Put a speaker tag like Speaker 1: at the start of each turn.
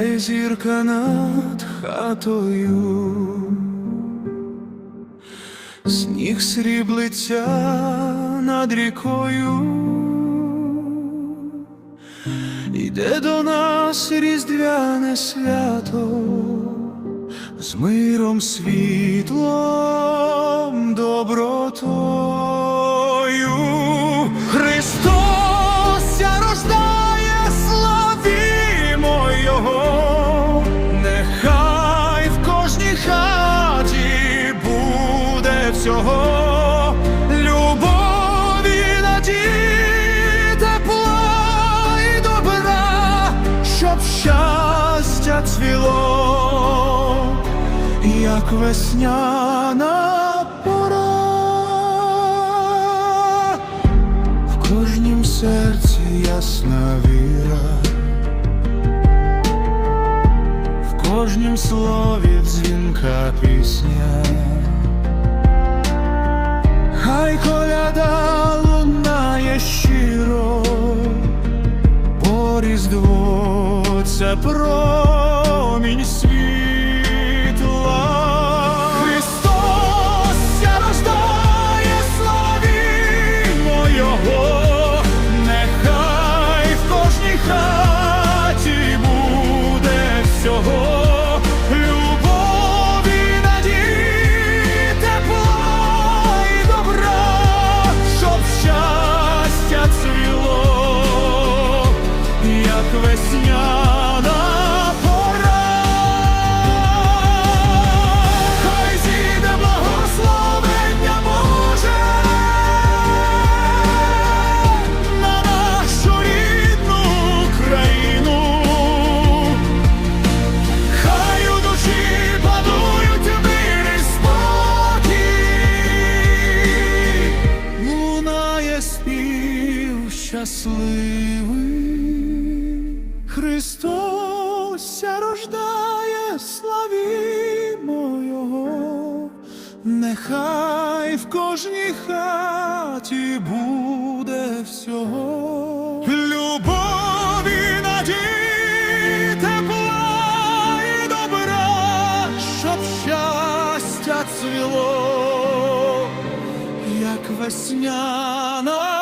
Speaker 1: Хай зірка над хатою, сніг сріблиться над рікою, іде до нас різдвяне свято, з миром, світлом, добротою. Всього любові, надії, тепла і добра, щоб щастя цвіло, як весняна пора. В кожнім серці ясна віра, в кожнім слові дзвінка пісня, промінь світла. Христос ся рождає, славімо Його, нехай кожній хаті буде всього. Любові, щасливий. Христос рождає, славімо Його, нехай в кожній хаті буде всього. Любові, надії, добра, щоб щастя цвіло, як весняна